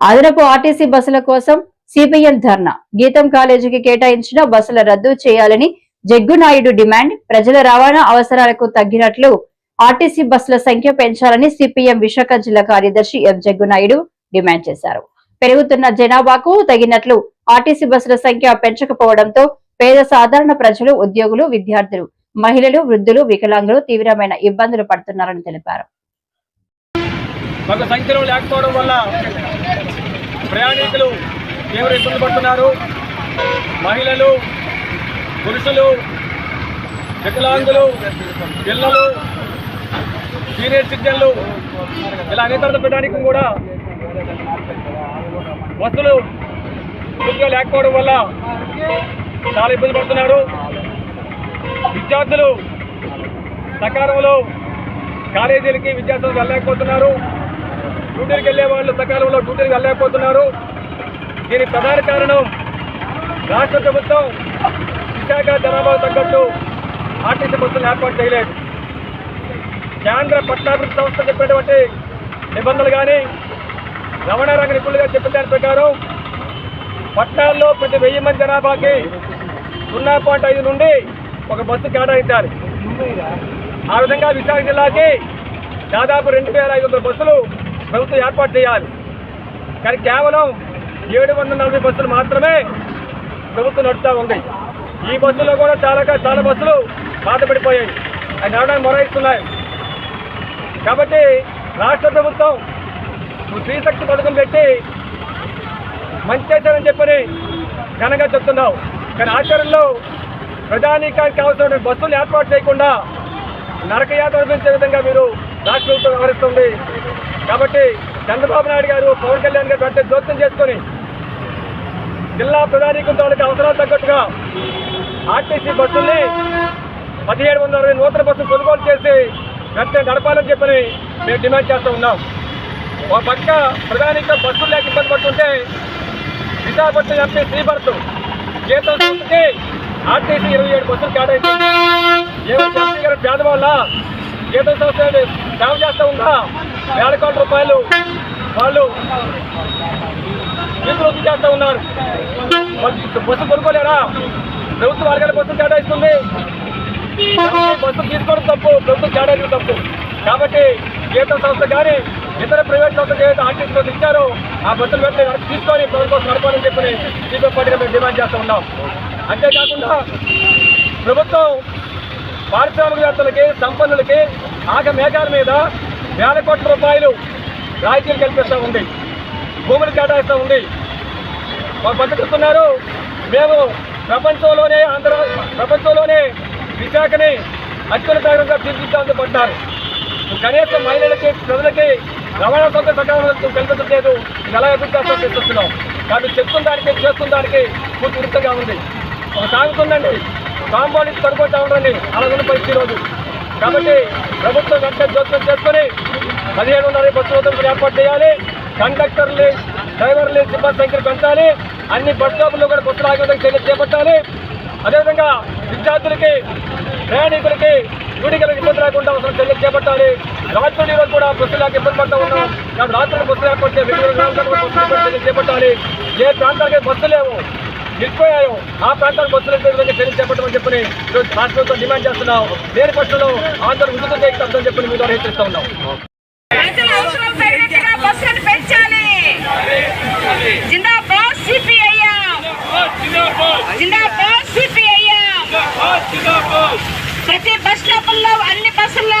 అదనపు ఆర్టీసీ బస్సుల కోసం సిపిఎం ధర్నా. గీతం కాలేజీకి కేటాయించిన బస్సుల రద్దు చేయాలని జగ్గునాయుడు డిమాండ్. ప్రజల రవాణా అవసరాలకు తగ్గినట్లు ఆర్టీసీ బస్సుల సంఖ్య పెంచాలని సిపిఎం విశాఖ జిల్లా కార్యదర్శి ఎం జగ్గునాయుడు డిమాండ్ చేశారు. పెరుగుతున్న జనాభాకు తగినట్లు ఆర్టీసీ బస్సుల సంఖ్య పెంచకపోవడంతో పేద సాధారణ ప్రజలు ఉద్యోగులు విద్యార్థులు మహిళలు వృద్ధులు వికలాంగులు తీవ్రమైన ఇబ్బందులు పడుతున్నారని తెలిపారు కొంత సంఖ్యలో లేకపోవడం వల్ల ప్రయాణికులు తీవ్ర ఇబ్బంది పడుతున్నారు. మహిళలు పురుషులు వికలాంగులు పిల్లలు సీనియర్ సిటిజన్లు ఇలా అనేక ప్రయాణికం కూడా బస్సులు పూర్తిగా లేకపోవడం వల్ల చాలా ఇబ్బంది పడుతున్నారు. విద్యార్థులు సకాలంలో కాలేజీలకి విద్యార్థులు వెళ్ళలేకపోతున్నారు. డ్యూటీకి వెళ్ళే వాళ్ళు సకాలంలో డ్యూటీకి వెళ్ళలేకపోతున్నారు. దీనికి ప్రధాన కారణం రాష్ట్ర ప్రభుత్వం విశాఖ జనాభా తగ్గట్టు ఆర్టీసీ బస్సులు ఏర్పాటు చేయలేదు. కేంద్ర పట్టాభివృద్ధి సంస్థ చెప్పినటువంటి నిబంధనలు కానీ రవాణా రంగ నిపుణులుగా చెప్పిన దాని ప్రకారం పట్టణాల్లో ప్రతి వెయ్యి మంది జనాభాకి సున్నా పాయింట్ ఐదు నుండి ఒక బస్సు కేటాయించాలి. ఆ విధంగా విశాఖ జిల్లాకి దాదాపు రెండు వేల ఐదు వందల బస్సులు ప్రభుత్వం ఏర్పాటు చేయాలి. కానీ కేవలం ఏడు వందల నలభై బస్సులు మాత్రమే ప్రభుత్వం నడుస్తూ ఉంది. ఈ బస్సులో కూడా చాలా చాలా బస్సులు బాధపడిపోయాయి. అవి నడవడానికి మొరాయిస్తున్నాయి. కాబట్టి రాష్ట్ర ప్రభుత్వం స్త్రీశక్తి పథకం పెట్టి మంచి చేశారని చెప్పని ఘనంగా చెప్తున్నావు. కానీ ఆచరణలో ప్రజానీకానికి కావాల్సిన బస్సులు ఏర్పాటు చేయకుండా నరకయాత్ర విధంగా మీరు రాష్ట్ర ప్రభుత్వం వ్యవహరిస్తుంది కాబట్టి చంద్రబాబు నాయుడు గారు పవన్ కళ్యాణ్ గారు వెంటనే జోక్యం చేసుకొని జిల్లా ప్రధానికుల తాలూకు అవసరాలు తగ్గట్టుగా ఆర్టీసీ బస్సుల్ని పదిహేడు వందల అరవై నూతన బస్సులు కొనుగోలు చేసి వెంటనే నడపాలని చెప్పని మేము డిమాండ్ చేస్తూ ఉన్నాం. ఒక పక్క ప్రధానిక బస్సులు లేక ఇబ్బంది పడుతుంటే విశాఖపట్నం ఎంపీ శ్రీభర్త్ జీతం ఆర్టీసీ ఇరవై ఏడు బస్సులు కేటాయించింది. ఏమైనా ఎంపీ గారు పేదవాళ్ళ జీతం సంస్థ సేవ చేస్తూ ఉందా? వేల కోట్ల రూపాయలు వాళ్ళు చేతులు చేస్తూ ఉన్నారు. బస్సు కొనుక్కోలేరా? ప్రభుత్వం వాళ్ళకి బస్సులు కేటాయిస్తుంది. బస్సు తీసుకోవడం తప్పు ప్రభుత్వం కేటాయించడం తప్పు. కాబట్టి జీతం సంస్థ కానీ ఇతర ప్రైవేట్ సంస్థలు ఏదైతే ఆర్టీసీ ఇచ్చారో ఆ బస్సులు వెంటనే తీసుకొని ప్రభుత్వం నడపాలని చెప్పి సీపీ పార్టీగా మేము డిమాండ్ చేస్తూ ఉన్నాం. అంతేకాకుండా ప్రభుత్వం పారిశ్రామికవేత్తలకి సంపన్నులకి ఆగ మేఘాల మీద వేల కోట్ల రూపాయలు రాయితీలు కల్పిస్తూ ఉంది. భూములు కేటాయిస్తూ ఉంది. మాకు బతుకుతున్నారు మేము ప్రపంచంలోనే ఆంధ్ర ప్రపంచంలోనే విశాఖని అత్యున్నత నగరంగా తీర్చిదిద్దామని పడ్డారు కనీసం మహిళలకి ప్రజలకి రవాణా సౌకర్య సకాలంలో కల్పించలేదు ఎలా ఎదుర్కొంటాం చేస్తున్నాం కాబట్టి చెప్తున్న దానికి చేస్తున్న దానికి పూర్తి విరుద్ధంగా ఉంది. ఒక సాగుతుందండి. కాంపౌండ్ ఇచ్చి తడుకుంటా ఉండండి. అలా పరిస్థితి రోజు కాబట్టి ప్రభుత్వం వెంటనే జోక్యం చేసుకొని పదిహేను వందల బస్సు వద్దకు ఏర్పాటు చేయాలి. కండక్టర్లు డ్రైవర్లు సిబ్బంది సంఖ్యను పెంచాలి. అన్ని బస్ స్టాపుల్లో కూడా బస్సులు ఆగే చర్యలు చేపట్టాలి. అదేవిధంగా విద్యార్థులకి ప్రయాణికులకి డ్యూటీకి ఇబ్బంది రాకుండా అవసరం చర్యలు చేపట్టాలి. రాత్రులు ఈరోజు కూడా లేక ఇబ్బంది పడతా ఉన్నాం. కాబట్టి రాత్రులు బస్సులు లేకపోతే చర్యలు చేపట్టాలి. ఏ ప్రాంతానికి బస్సులు లేవు నిలిపోయాయో ఆ ప్రాంతాలకు బస్సులు ఎక్కే విధంగా చర్యలు చేయాలని చెప్పని ఈరోజు రాష్ట్రంతో డిమాండ్ చేస్తున్నాం. లేని పక్షంలో ఆందోళన ఉద్యోగ చేస్తామని చెప్పని మీ ద్వారా హెచ్చరిస్తా ఉన్నాం. ప్రతి బస్ స్టాప్లో అన్ని బస్సుల్లో